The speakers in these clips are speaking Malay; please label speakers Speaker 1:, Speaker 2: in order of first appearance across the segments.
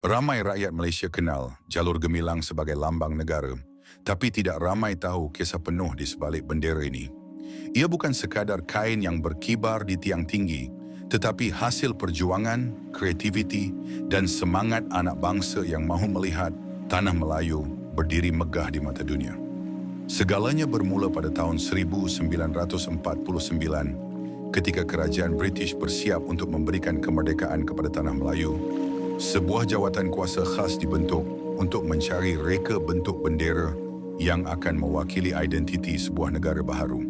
Speaker 1: Ramai rakyat Malaysia kenal jalur gemilang sebagai lambang negara, tapi tidak ramai tahu kisah penuh di sebalik bendera ini. Ia bukan sekadar kain yang berkibar di tiang tinggi, tetapi hasil perjuangan, kreativiti dan semangat anak bangsa yang mahu melihat tanah Melayu berdiri megah di mata dunia. Segalanya bermula pada tahun 1949 ketika kerajaan British bersiap untuk memberikan kemerdekaan kepada tanah Melayu sebuah jawatan kuasa khas dibentuk untuk mencari reka bentuk bendera yang akan mewakili identiti sebuah negara baharu.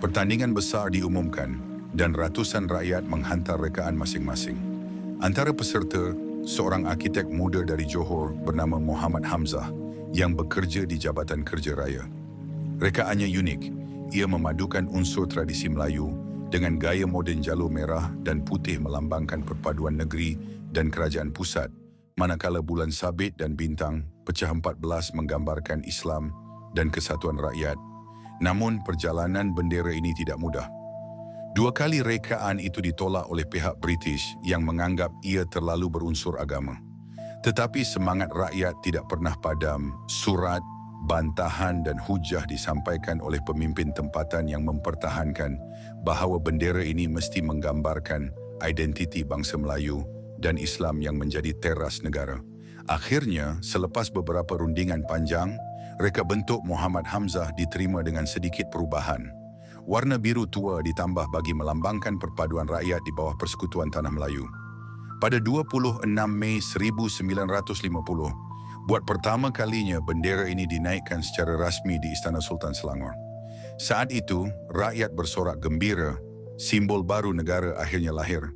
Speaker 1: Pertandingan besar diumumkan dan ratusan rakyat menghantar rekaan masing-masing. Antara peserta, seorang arkitek muda dari Johor bernama Muhammad Hamzah yang bekerja di Jabatan Kerja Raya. Rekaannya unik. Ia memadukan unsur tradisi Melayu dengan gaya moden jalur merah dan putih melambangkan perpaduan negeri dan kerajaan pusat, manakala bulan sabit dan bintang pecah 14 menggambarkan Islam dan kesatuan rakyat. Namun perjalanan bendera ini tidak mudah. Dua kali rekaan itu ditolak oleh pihak British yang menganggap ia terlalu berunsur agama. Tetapi semangat rakyat tidak pernah padam. Surat bantahan dan hujah disampaikan oleh pemimpin tempatan yang mempertahankan bahawa bendera ini mesti menggambarkan identiti bangsa Melayu dan Islam yang menjadi teras negara. Akhirnya, selepas beberapa rundingan panjang, reka bentuk Muhammad Hamzah diterima dengan sedikit perubahan. Warna biru tua ditambah bagi melambangkan perpaduan rakyat di bawah Persekutuan Tanah Melayu. Pada 26 Mei 1950, Buat pertama kalinya bendera ini dinaikkan secara rasmi di Istana Sultan Selangor. Saat itu, rakyat bersorak gembira, simbol baru negara akhirnya lahir.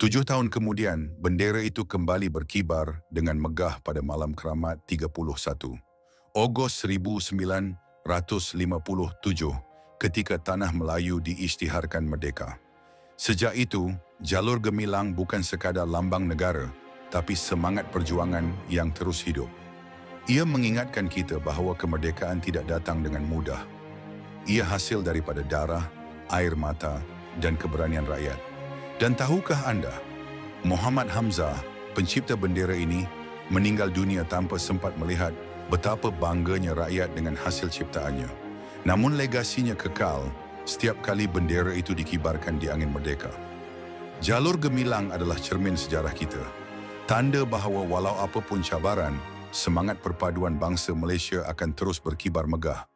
Speaker 1: Tujuh tahun kemudian, bendera itu kembali berkibar dengan megah pada malam keramat 31. Ogos 1957 ketika Tanah Melayu diisytiharkan merdeka. Sejak itu, jalur gemilang bukan sekadar lambang negara, tapi semangat perjuangan yang terus hidup. Ia mengingatkan kita bahawa kemerdekaan tidak datang dengan mudah. Ia hasil daripada darah, air mata dan keberanian rakyat. Dan tahukah anda, Muhammad Hamzah, pencipta bendera ini, meninggal dunia tanpa sempat melihat betapa bangganya rakyat dengan hasil ciptaannya. Namun legasinya kekal setiap kali bendera itu dikibarkan di angin merdeka. Jalur gemilang adalah cermin sejarah kita. Tanda bahawa walau apapun cabaran, semangat perpaduan bangsa Malaysia akan terus berkibar megah